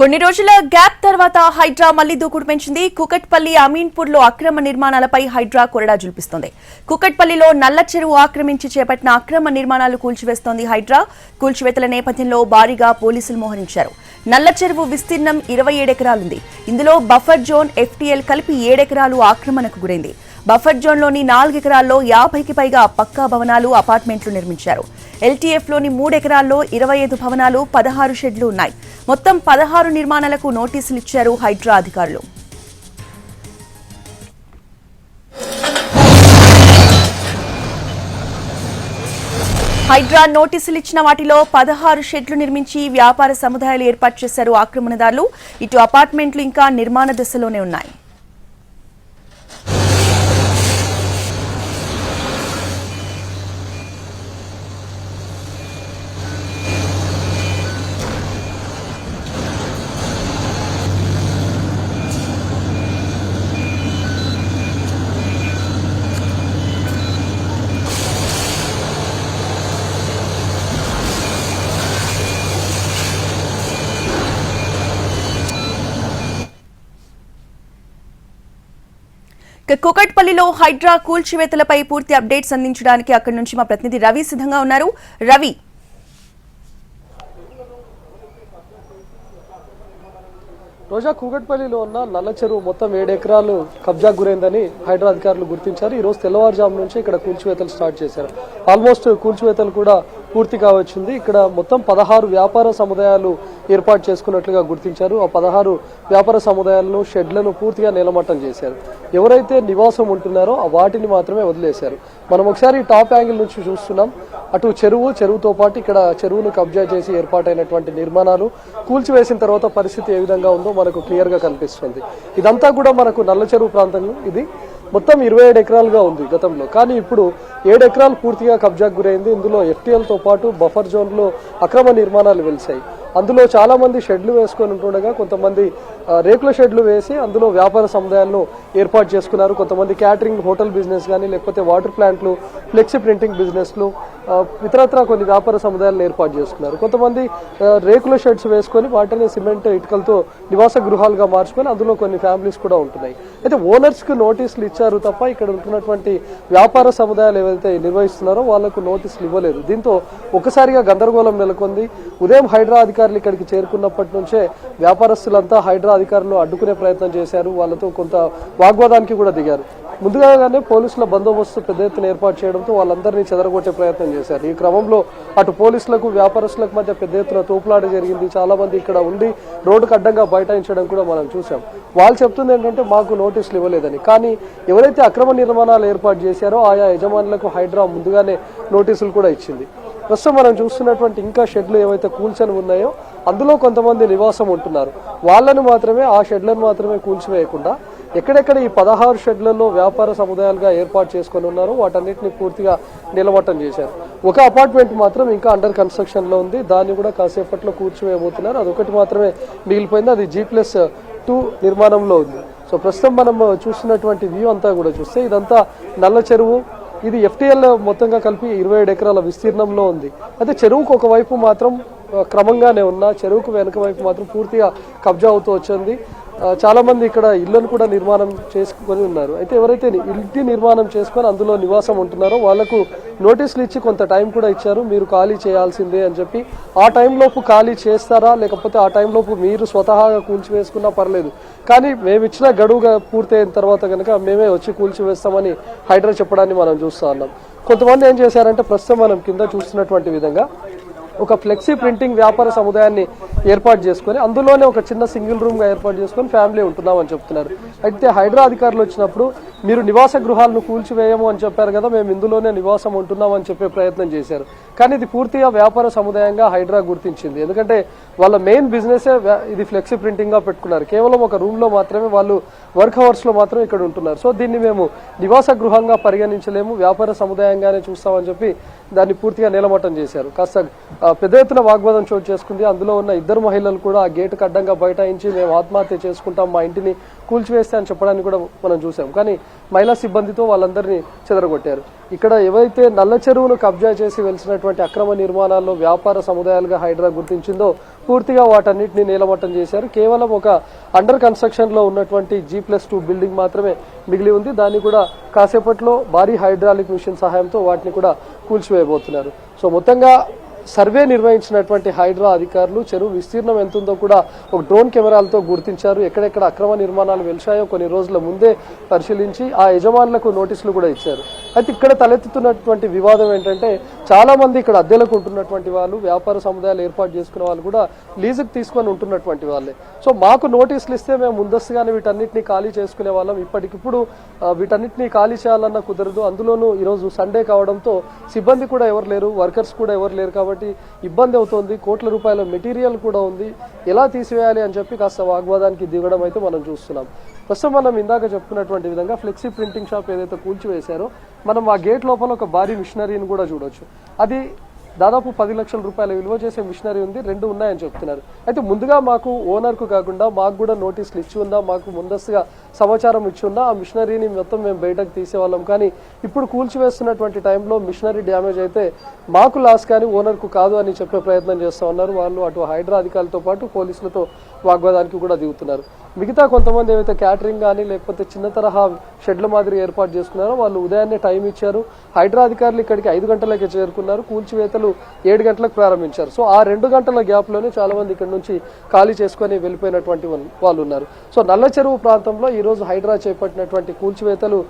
కొన్ని రోజుల గ్యాప్ తర్వాత హైడ్రా మళ్ళీ దూకుడు పెంచింది. కుకట్పల్లి అమీన్పూర్లో అక్రమ నిర్మాణాలపై హైడ్రా కొరడా జుల్పిస్తోంది. కుకట్పల్లిలో నల్ల చెరువు ఆక్రమించి చేపట్టిన అక్రమ నిర్మాణాలు కూల్చివేస్తోంది హైడ్రా. కూల్చివేతల నేపథ్యంలో భారీగా పోలీసులు మోహరించారు. నల్ల చెరువు విస్తీర్ణం ఇరవై ఏడెకరాలుంది. ఇందులో బఫర్ జోన్ ఎఫ్టీఎల్ కలిపి ఏడెకరాలు ఆక్రమణకు గురైంది. బఫర్ జోన్లోని నాలుగెకరాల్లో యాభైకి పైగా పక్కా భవనాలు అపార్ట్మెంట్లు నిర్మించారు. ఎల్టీఎఫ్లోని మూడెకరాల్లో ఇరవై ఐదు భవనాలు పదహారు షెడ్లు ఉన్నాయి. మొత్తం పదహారు నిర్మాణాలకు నోటీసులు ఇచ్చారు హైడ్రా అధికారులు. హైడ్రా నోటీసులు ఇచ్చిన వాటిలో పదహారు షెడ్లు నిర్మించి వ్యాపార సముదాయాలు ఏర్పాటు చేశారు ఆక్రమణదారులు. ఇటు అపార్ట్మెంట్లు ఇంకా నిర్మాణ దశలోనే ఉన్నాయి. కుకట్పల్లిలో హైడ్రా కూల్చివేతలపై పూర్తి అప్డేట్స్ అందించడానికి అక్కడి నుంచి మా ప్రతినిధి రవి సిద్ధంగా ఉన్నారు. రవి. రోజా కూగట్పల్లిలో ఉన్న నల్ల చెరువు మొత్తం ఏడు ఎకరాలు కబ్జా గురైందని హైడ్రా అధికారులు గుర్తించారు. ఈ రోజు తెల్లవారుజాము నుంచి ఇక్కడ కూల్చివేతలు స్టార్ట్ చేశారు. ఆల్మోస్ట్ కూల్చివేతలు కూడా పూర్తి కావచ్చింది. ఇక్కడ మొత్తం పదహారు వ్యాపార సముదాయాలు ఏర్పాటు చేసుకున్నట్లుగా గుర్తించారు. ఆ పదహారు వ్యాపార సముదాయాలను షెడ్లను పూర్తిగా నిలమట్టం చేశారు. ఎవరైతే నివాసం ఉంటున్నారో ఆ వాటిని మాత్రమే వదిలేశారు. మనం ఒకసారి టాప్ యాంగిల్ నుంచి చూస్తున్నాం. అటు చెరువు చెరువుతో పాటు ఇక్కడ చెరువును కబ్జా చేసి ఏర్పాటైనటువంటి నిర్మాణాలు. కూల్చివేసిన తర్వాత పరిస్థితి ఏ విధంగా ఉందో మనకు క్లియర్గా కనిపిస్తుంది. ఇదంతా కూడా మనకు నల్ల చెరువు ప్రాంతం ఇది. మొత్తం ఇరవై ఏడు ఎకరాలుగా ఉంది గతంలో. కానీ ఇప్పుడు ఏడు ఎకరాలు పూర్తిగా కబ్జాకు గురైంది. ఇందులో ఎఫ్టీఎల్తో పాటు బఫర్ జోన్లో అక్రమ నిర్మాణాలు వెలిశాయి. అందులో చాలామంది షెడ్లు వేసుకొని ఉంటుండగా కొంతమంది రేకుల షెడ్లు వేసి అందులో వ్యాపార సముదాయాలను ఏర్పాటు చేసుకున్నారు. కొంతమంది క్యాటరింగ్ హోటల్ బిజినెస్ కానీ లేకపోతే వాటర్ ప్లాంట్లు ఫ్లెక్సీ ప్రింటింగ్ బిజినెస్లు ఇతరత్ర కొన్ని వ్యాపార సముదాయాలను ఏర్పాటు చేసుకున్నారు కొంతమంది రేకుల షెడ్స్ వేసుకొని వాటిని సిమెంట్ ఇటుకలతో నివాస గృహాలుగా మార్చుకొని అందులో కొన్ని ఫ్యామిలీస్ కూడా ఉంటున్నాయి. అయితే ఓనర్స్కి నోటీసులు ఇచ్చారు తప్ప ఇక్కడ ఉంటున్నటువంటి వ్యాపార సముదాయాలు ఏవైతే నిర్వహిస్తున్నారో వాళ్ళకు నోటీసులు ఇవ్వలేదు. దీంతో ఒకసారిగా గందరగోళం నెలకొంది. ఉదయం హైడ్రా అధికారులు ఇక్కడికి చేరుకున్నప్పటి నుంచే వ్యాపారస్తులంతా హైడ్రా అధికారులు అడ్డుకునే ప్రయత్నం చేశారు. వాళ్ళతో కొంత వాగ్వాదానికి కూడా దిగారు. ముందుగానే పోలీసుల బందోబస్తు పెద్ద ఎత్తున ఏర్పాటు చేయడంతో వాళ్ళందరినీ చెదరగొట్టే ప్రయత్నం చేశారు. ఈ క్రమంలో అటు పోలీసులకు వ్యాపారస్తులకు మధ్య పెద్ద ఎత్తున తోపులాట జరిగింది. చాలా మంది ఇక్కడ ఉండి రోడ్డుకు అడ్డంగా బైఠాయించడం కూడా మనం చూసాం వాళ్ళు చెప్తుంది ఏంటంటే మాకు నోటీసులు ఇవ్వలేదని. కానీ ఎవరైతే అక్రమ నిర్మాణాలు ఏర్పాటు చేశారో ఆయా యజమానులకు హైడ్రా ముందుగానే నోటీసులు కూడా ఇచ్చింది. ప్రస్తుతం మనం చూస్తున్నటువంటి ఇంకా షెడ్లు ఏవైతే కూల్చని ఉన్నాయో అందులో కొంతమంది నివాసం ఉంటున్నారు. వాళ్ళను మాత్రమే ఆ షెడ్లను మాత్రమే కూల్చివేయకుండా ఎక్కడెక్కడ ఈ పదహారు షెడ్లలో వ్యాపార సముదాయాలుగా ఏర్పాటు చేసుకొని ఉన్నారో వాటన్నిటిని పూర్తిగా నిలబట్టం చేశారు. ఒక అపార్ట్మెంట్ మాత్రం ఇంకా అండర్ కన్స్ట్రక్షన్లో ఉంది. దాన్ని కూడా కాసేపట్లో కూర్చోవేయబోతున్నారు. అదొకటి మాత్రమే మిగిలిపోయింది. అది జీ ప్లస్ టూ నిర్మాణంలో ఉంది. సో ప్రస్తుతం మనం చూస్తున్నటువంటి వ్యూ అంతా కూడా చూస్తే ఇదంతా నల్ల చెరువు. ఇది ఎఫ్టీఎల్ మొత్తంగా కలిపి ఇరవై ఏడు ఎకరాల విస్తీర్ణంలో ఉంది. అయితే చెరువుకు ఒకవైపు మాత్రం క్రమంగానే ఉన్న చెరువుకు వెనుక వైపు మాత్రం పూర్తిగా కబ్జా అవుతూ వచ్చింది. చాలామంది ఇక్కడ ఇళ్ళను కూడా నిర్మాణం చేసుకొని ఉన్నారు. అయితే ఎవరైతే ఇంటి నిర్మాణం చేసుకొని అందులో నివాసం ఉంటున్నారో వాళ్ళకు నోటీసులు ఇచ్చి కొంత టైం కూడా ఇచ్చారు. మీరు ఖాళీ చేయాల్సిందే అని చెప్పి. ఆ టైంలోపు ఖాళీ చేస్తారా? లేకపోతే ఆ టైంలోపు మీరు స్వతహాగా కూల్చివేసుకున్నా పర్లేదు. కానీ మేము ఇచ్చిన గడువుగా పూర్తయిన తర్వాత కనుక మేమే వచ్చి కూల్చివేస్తామని హైడ్రా చెప్పడాన్ని మనం చూస్తూ ఉన్నాం. కొంతమంది ఏం చేశారంటే ప్రస్తుతం మనం కింద చూస్తున్నటువంటి విధంగా ఒక ఫ్లెక్సీ ప్రింటింగ్ వ్యాపార సముదాయాన్ని ఏర్పాటు చేసుకొని అందులోనే ఒక చిన్న సింగిల్ రూమ్గా ఏర్పాటు చేసుకొని ఫ్యామిలీ ఉంటున్నామని చెప్తున్నారు. అయితే హైడ్రా అధికారులు వచ్చినప్పుడు మీరు నివాస గృహాలను కూల్చివేయము అని చెప్పారు కదా మేము ఇందులోనే నివాసం ఉంటున్నామని చెప్పే ప్రయత్నం చేశారు. కానీ ఇది పూర్తిగా వ్యాపార సముదాయంగా హైడ్రా గుర్తించింది. ఎందుకంటే వాళ్ళ మెయిన్ బిజినెస్ ఇది ఫ్లెక్సీ ప్రింటింగ్గా పెట్టుకున్నారు. కేవలం ఒక రూమ్లో మాత్రమే వాళ్ళు వర్క్ అవర్స్లో మాత్రం ఇక్కడ ఉంటున్నారు. సో దీన్ని మేము నివాస గృహంగా పరిగణించలేము వ్యాపార సముదాయంగానే చూస్తామని చెప్పి దాన్ని పూర్తిగా నిలమట్టం చేశారు. కాస్త పెద్ద ఎత్తున వాగ్వాదం చోటు చేసుకుంది. అందులో ఉన్న ఇద్దరు మహిళలు కూడా ఆ గేటుకు అడ్డంగా బైఠాయించి మేము ఆత్మహత్య చేసుకుంటాం మా ఇంటిని కూల్చివేస్తే అని చెప్పడానికి కూడా మనం చూసాం. కానీ మహిళా సిబ్బందితో వాళ్ళందరినీ చెదరగొట్టారు. ఇక్కడ ఏవైతే నల్ల చెరువును కబ్జా చేసి వెలిసినటువంటి అక్రమ నిర్మాణాల్లో వ్యాపార సముదాయాలుగా హైడ్రా గుర్తించిందో పూర్తిగా వాటన్నిటిని నేలమట్టం చేశారు. కేవలం ఒక అండర్ కన్స్ట్రక్షన్లో ఉన్నటువంటి జీ ప్లస్ టూ బిల్డింగ్ మాత్రమే మిగిలి ఉంది. దాన్ని కూడా కాసేపట్లో భారీ హైడ్రాలిక్ మిషన్ సహాయంతో వాటిని కూడా కూల్చివేయబోతున్నారు. సో మొత్తంగా సర్వే నిర్వహించినటువంటి హైడ్రా అధికారులు చెరువు విస్తీర్ణం ఎంత ఉందో కూడా ఒక డ్రోన్ కెమెరాలతో గుర్తించారు. ఎక్కడెక్కడ అక్రమ నిర్మాణాలు వెలిశాయో కొన్ని రోజుల ముందే పరిశీలించి ఆ యజమానులకు నోటీసులు కూడా ఇచ్చారు. అయితే ఇక్కడ తలెత్తుతున్నటువంటి వివాదం ఏంటంటే చాలా మంది ఇక్కడ అద్దెలకు ఉంటున్నటువంటి వాళ్ళు వ్యాపార సముదాయాలు ఏర్పాటు చేసుకున్న వాళ్ళు కూడా లీజుకు తీసుకొని ఉంటున్నటువంటి వాళ్ళే. సో మాకు నోటీసులు ఇస్తే మేము ముందస్తుగానే వీటన్నిటిని ఖాళీ చేసుకునే వాళ్ళం. ఇప్పటికిప్పుడు ఆ, వీటన్నిటిని ఖాళీ చేయాలన్న కుదరదు. అందులోనూ ఈరోజు సండే కావడంతో సిబ్బంది కూడా ఎవరు లేరు వర్కర్స్ కూడా ఎవరు లేరు కాబట్టి ఇబ్బంది అవుతోంది. కోట్ల రూపాయల మెటీరియల్ కూడా ఉంది. ఎలా తీసివేయాలి అని చెప్పి కాస్త వాగ్వాదానికి దిగడం అయితే మనం చూస్తున్నాం. ప్రస్తుతం మనం ఇందాక చెప్పుకున్నటువంటి విధంగా ఫ్లెక్సీ ప్రింటింగ్ షాప్ ఏదైతే కూల్చివేశారో మనం ఆ గేట్ లోపల ఒక భారీ మిషనరీని కూడా చూడొచ్చు. అది దాదాపు పది లక్షల రూపాయల విలువ చేసే మిషనరీ ఉంది రెండు ఉన్నాయని చెప్తున్నారు. అయితే ముందుగా మాకు ఓనర్కు కాకుండా మాకు కూడా నోటీసులు ఇచ్చి ఉందా మాకు ముందస్తుగా సమాచారం ఇచ్చి ఉందా ఆ మిషనరీని మొత్తం మేము బయటకు తీసేవాళ్ళం. కానీ ఇప్పుడు కూల్చివేస్తున్నటువంటి టైంలో మిషనరీ డ్యామేజ్ అయితే మాకు లాస్ కానీ ఓనర్కు కాదు అని చెప్పే ప్రయత్నం చేస్తూ ఉన్నారు. వాళ్ళు అటు హైడ్రా అధికారులతో పాటు పోలీసులతో వాగ్వాదానికి కూడా దిగుతున్నారు. మిగతా కొంతమంది ఏవైతే క్యాటరింగ్ కానీ లేకపోతే చిన్న తరహా షెడ్ల మాదిరి ఏర్పాటు చేసుకున్నారో వాళ్ళు ఉదయాన్నే టైం ఇచ్చారు. హైడ్రా అధికారులు ఇక్కడికి ఐదు గంటలకే చేరుకున్నారు. కూల్చివేతలు ఏడు గంటలకు ప్రారంభించారు. సో ఆ రెండు గంటల గ్యాప్లోనే చాలామంది ఇక్కడ నుంచి ఖాళీ చేసుకొని వెళ్ళిపోయినటువంటి వాళ్ళు- వాళ్ళు ఉన్నారు సో నల్ల చెరువు ప్రాంతంలో ఈరోజు హైడ్రా చేపట్టినటువంటి కూల్చివేతలు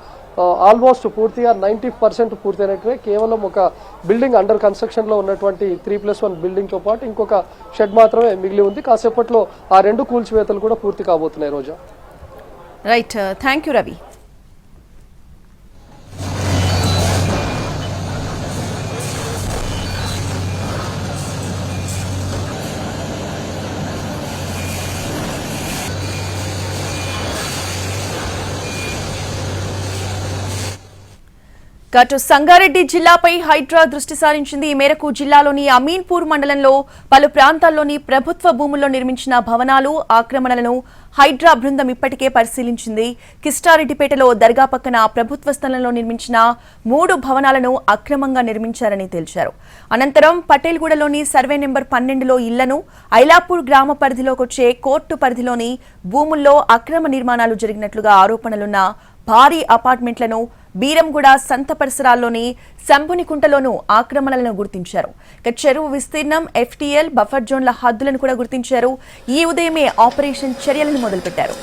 ఆల్మోస్ట్ పూర్తిగా నైంటీ పర్సెంట్ పూర్తయినట్టే కేవలం ఒక బిల్డింగ్ అండర్ కన్స్ట్రక్షన్లో ఉన్నటువంటి త్రీ ప్లస్ వన్ బిల్డింగ్తో పాటు ఇంకొక షెడ్ మాత్రమే మిగిలి ఉంది. కాసేపట్లో ఆ రెండు కూల్చివేతలు కూడా పూర్తి కాబోతున్నాయి Roja. Right thank you Ravi అటు సంగారెడ్డి జిల్లాపై హైడ్రా దృష్టి సారించింది. ఈ మేరకు జిల్లాలోని అమీన్పూర్ మండలంలో పలు ప్రాంతాల్లోని ప్రభుత్వ భూముల్లో నిర్మించిన భవనాలు ఆక్రమణలను హైడ్రా బృందం ఇప్పటికే పరిశీలించింది. కిష్టారెడ్డిపేటలో దర్గా పక్కన ప్రభుత్వ స్థలంలో నిర్మించిన మూడు భవనాలను అక్రమంగా నిర్మించారని తేల్చారు. అనంతరం పటేల్గూడలోని సర్వే నెంబర్ పన్నెండులో ఇళ్ళను ఐలాపూర్ గ్రామ పరిధిలోకొచ్చే కోర్టు పరిధిలోని భూముల్లో అక్రమ నిర్మాణాలు జరిగినట్లుగా ఆరోపణలున్న భారీ అపార్ట్మెంట్లను బీరంగూడ సంత పరిసరాల్లోని సంపునికుంటలోనూ ఆక్రమణలను గుర్తించారు. ఇక చెరువు విస్తీర్ణం ఎఫ్టీఎల్ బఫర్ జోన్ల హద్దులను కూడా గుర్తించారు. ఈ ఉదయమే ఆపరేషన్ చర్యలను మొదలుపెట్టారు.